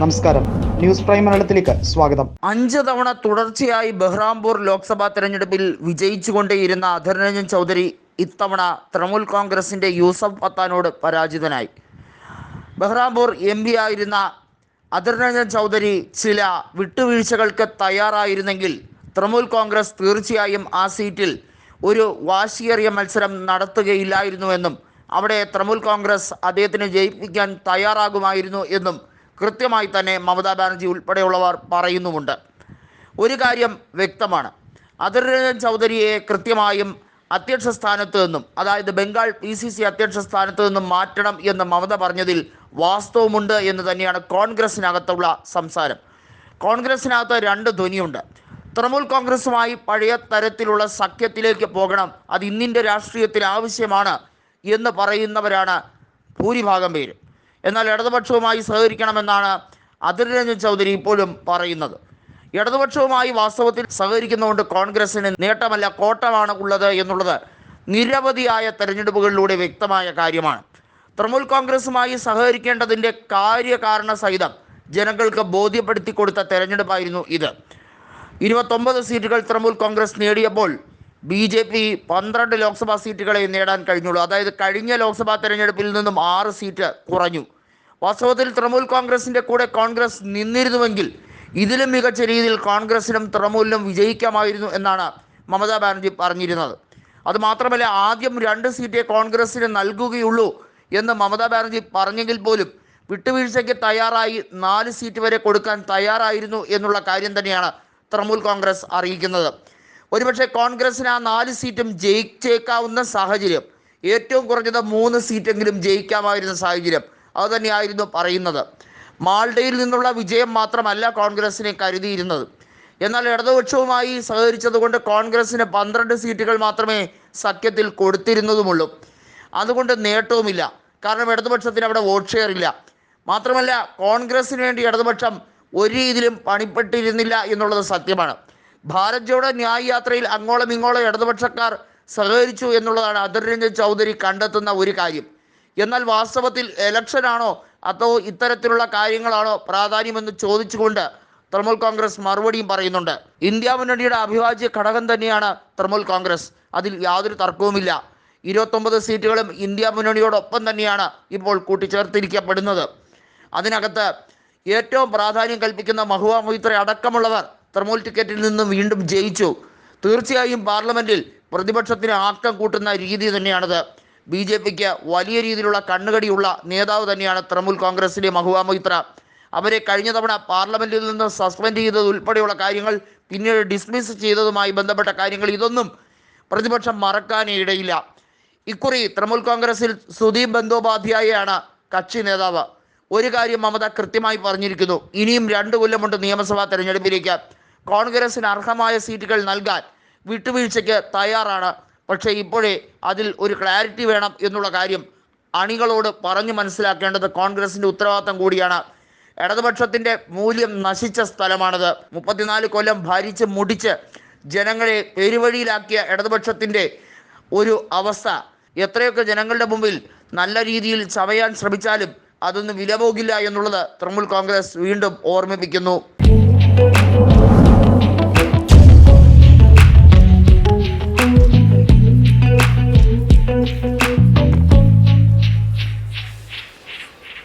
നമസ്കാരം. News prime മലയാളത്തിലേക്ക് സ്വാഗതം. അഞ്ച് തവണ തുടർച്ചയായി ബഹ്റാംപൂർ ലോക്സഭാ തെരഞ്ഞെടുപ്പിൽ വിജയിച്ചുകൊണ്ടേയിരുന്ന അധർ രഞ്ജൻ ചൗധരി ഇത്തവണ തൃണമൂൽ കോൺഗ്രസിന്റെ യൂസഫ് പത്താനോട് പരാജിതനായി. ബഹ്റാംപൂർ എം പി ആയിരുന്ന അധർ രഞ്ജൻ ചൗധരി ചില വിട്ടുവീഴ്ചകൾക്ക് തയ്യാറായിരുന്നെങ്കിൽ തൃണമൂൽ കോൺഗ്രസ് തീർച്ചയായും ആ സീറ്റിൽ ഒരു വാശിയേറിയ മത്സരം നടത്തുകയില്ലായിരുന്നുവെന്നും അവിടെ തൃണമൂൽ കോൺഗ്രസ് അദ്ദേഹത്തിന് ജയിപ്പിക്കാൻ തയ്യാറാകുമായിരുന്നു എന്നും കൃത്യമായി തന്നെ മമതാ ബാനർജി ഉൾപ്പെടെയുള്ളവർ പറയുന്നുമുണ്ട്. ഒരു കാര്യം വ്യക്തമാണ്. അതിർ രഞ്ജൻ ചൗധരിയെ കൃത്യമായും അധ്യക്ഷ സ്ഥാനത്ത് നിന്നും അതായത് ബംഗാൾ പി സി സി അധ്യക്ഷ സ്ഥാനത്ത് നിന്നും മാറ്റണം എന്ന് മമത പറഞ്ഞതിൽ വാസ്തവമുണ്ട് എന്ന് തന്നെയാണ് കോൺഗ്രസിനകത്തുള്ള സംസാരം. കോൺഗ്രസിനകത്ത് രണ്ട് ധ്വനിയുണ്ട്. തൃണമൂൽ കോൺഗ്രസുമായി പഴയ തരത്തിലുള്ള സഖ്യത്തിലേക്ക് പോകണം അത് ഇന്നിന്റെ രാഷ്ട്രീയത്തിൽ ആവശ്യമാണ് എന്ന് പറയുന്നവരാണ് ഭൂരിഭാഗം പേരും. എന്നാൽ ഇടതുപക്ഷവുമായി സഹകരിക്കണമെന്നാണ് അതിർ രഞ്ജൻ ചൗധരി ഇപ്പോഴും പറയുന്നത്. ഇടതുപക്ഷവുമായി വാസ്തവത്തിൽ സഹകരിക്കുന്നതുകൊണ്ട് കോൺഗ്രസിന് നേട്ടമല്ല കോട്ടമാണ് ഉള്ളത് എന്നുള്ളത് നിരവധിയായ തെരഞ്ഞെടുപ്പുകളിലൂടെ വ്യക്തമായ കാര്യമാണ്. തൃണമൂൽ കോൺഗ്രസുമായി സഹകരിക്കേണ്ടതിന്റെ കാര്യകാരണ സഹിതം ജനങ്ങൾക്ക് ബോധ്യപ്പെടുത്തി കൊടുത്ത തെരഞ്ഞെടുപ്പായിരുന്നു ഇത്. ഇരുപത്തൊമ്പത് സീറ്റുകൾ തൃണമൂൽ കോൺഗ്രസ് നേടിയപ്പോൾ ബി ജെ പി പന്ത്രണ്ട് ലോക്സഭാ സീറ്റുകളെ നേടാൻ കഴിഞ്ഞുള്ളൂ. അതായത് കഴിഞ്ഞ ലോക്സഭാ തെരഞ്ഞെടുപ്പിൽ നിന്നും ആറ് സീറ്റ് കുറഞ്ഞു. വാസ്തവത്തിൽ തൃണമൂൽ കോൺഗ്രസിന്റെ കൂടെ കോൺഗ്രസ് നിന്നിരുന്നുവെങ്കിൽ ഇതിലും മികച്ച രീതിയിൽ കോൺഗ്രസിനും തൃണമൂലിനും വിജയിക്കാമായിരുന്നു എന്നാണ് മമതാ ബാനർജി പറഞ്ഞിരുന്നത്. അതുമാത്രമല്ല ആദ്യം രണ്ട് സീറ്റേ കോൺഗ്രസ്സിന് നൽകുകയുള്ളൂ എന്ന് മമതാ ബാനർജി പറഞ്ഞെങ്കിൽ പോലും വിട്ടുവീഴ്ചയ്ക്ക് തയ്യാറായി നാല് സീറ്റ് വരെ കൊടുക്കാൻ തയ്യാറായിരുന്നു എന്നുള്ള കാര്യം തന്നെയാണ് തൃണമൂൽ കോൺഗ്രസ് അറിയിക്കുന്നത്. ഒരുപക്ഷെ കോൺഗ്രസിന് ആ നാല് സീറ്റും ജയിച്ചേക്കാവുന്ന സാഹചര്യം ഏറ്റവും കുറഞ്ഞത് മൂന്ന് സീറ്റെങ്കിലും ജയിക്കാമായിരുന്ന സാഹചര്യം അത് തന്നെയായിരുന്നു പറയുന്നത്. മാൾഡയിൽ നിന്നുള്ള വിജയം മാത്രമല്ല കോൺഗ്രസിനെ കരുതിയിരുന്നത്. എന്നാൽ ഇടതുപക്ഷവുമായി സഹകരിച്ചതുകൊണ്ട് കോൺഗ്രസിന് പന്ത്രണ്ട് സീറ്റുകൾ മാത്രമേ സഖ്യത്തിൽ കൊടുത്തിരുന്നതുമുള്ളൂ. അതുകൊണ്ട് നേട്ടവുമില്ല. കാരണം ഇടതുപക്ഷത്തിന് അവിടെ വോട്ട് ഷെയർ ഇല്ല. മാത്രമല്ല കോൺഗ്രസിന് വേണ്ടി ഇടതുപക്ഷം ഒരു രീതിയിലും പണിപ്പെട്ടിരുന്നില്ല എന്നുള്ളത് സത്യമാണ്. ഭാരത് ജോഡോ ന്യായ് യാത്രയിൽ അങ്ങോളം ഇങ്ങോളം ഇടതുപക്ഷക്കാർ സഹകരിച്ചു എന്നുള്ളതാണ് അധിർ രഞ്ജൻ ചൗധരി കണ്ടെത്തുന്ന ഒരു കാര്യം. എന്നാൽ വാസ്തവത്തിൽ ഇലക്ഷനാണോ അതോ ഇത്തരത്തിലുള്ള കാര്യങ്ങളാണോ പ്രാധാന്യമെന്ന് ചോദിച്ചുകൊണ്ട് തൃണമൂൽ കോൺഗ്രസ് മറുപടിയും പറയുന്നുണ്ട്. ഇന്ത്യ മുന്നണിയുടെ അഭിവാജ്യ ഘടകം തന്നെയാണ് തൃണമൂൽ കോൺഗ്രസ്. അതിൽ യാതൊരു തർക്കവുമില്ല. ഇരുപത്തൊമ്പത് സീറ്റുകളും ഇന്ത്യ മുന്നണിയോടൊപ്പം തന്നെയാണ് ഇപ്പോൾ കൂട്ടിച്ചേർത്തിരിക്കപ്പെടുന്നത്. അതിനകത്ത് ഏറ്റവും പ്രാധാന്യം കൽപ്പിക്കുന്ന മഹുവ മൊയ്ത്ര അടക്കമുള്ളവർ തൃണമൂൽ ടിക്കറ്റിൽ നിന്നും വീണ്ടും ജയിച്ചു. തീർച്ചയായും പാർലമെന്റിൽ പ്രതിപക്ഷത്തിന് ആക്കം കൂട്ടുന്ന രീതി തന്നെയാണത്. ബി ജെ പിക്ക് വലിയ രീതിയിലുള്ള കണ്ണുകടിയുള്ള നേതാവ് തന്നെയാണ് തൃണമൂൽ കോൺഗ്രസിലെ മഹുവ മൊയ്ത്ര. അവരെ കഴിഞ്ഞ തവണ പാർലമെന്റിൽ നിന്ന് സസ്പെൻഡ് ചെയ്തത് ഉൾപ്പെടെയുള്ള കാര്യങ്ങൾ പിന്നീട് ഡിസ്മിസ് ചെയ്തതുമായി ബന്ധപ്പെട്ട കാര്യങ്ങൾ ഇതൊന്നും പ്രതിപക്ഷം മറക്കാനേ ഇടയില്ല. ഇക്കുറി തൃണമൂൽ കോൺഗ്രസിൽ സുദീപ് ബന്ദോപാധ്യായയാണ് കക്ഷി നേതാവ്. ഒരു കാര്യം മമത കൃത്യമായി പറഞ്ഞിരിക്കുന്നു. ഇനിയും രണ്ട് കൊല്ലമുണ്ട് നിയമസഭാ തെരഞ്ഞെടുപ്പിലേക്ക്. കോൺഗ്രസിന് അർഹമായ സീറ്റുകൾ നൽകാൻ വിട്ടുവീഴ്ചയ്ക്ക് തയ്യാറാണ് പക്ഷേ ഇപ്പോഴേ അതിൽ ഒരു ക്ലാരിറ്റി വേണം എന്നുള്ള കാര്യം അണികളോട് പറഞ്ഞു മനസ്സിലാക്കേണ്ടത് കോൺഗ്രസിന്റെ ഉത്തരവാദിത്തം കൂടിയാണ്. ഇടതുപക്ഷത്തിന്റെ മൂല്യം നശിച്ച സ്ഥലമാണത്. മുപ്പത്തിനാല് കൊല്ലം ഭരിച്ച് മുടിച്ച് ജനങ്ങളെ പെരുവഴിയിലാക്കിയ ഇടതുപക്ഷത്തിന്റെ ഒരു അവസ്ഥ. എത്രയൊക്കെ ജനങ്ങളുടെ മുമ്പിൽ നല്ല രീതിയിൽ ചവയാൻ ശ്രമിച്ചാലും അതൊന്നും വിലപോകില്ല എന്നുള്ളത് തൃണമൂൽ കോൺഗ്രസ് വീണ്ടും ഓർമ്മിപ്പിക്കുന്നു.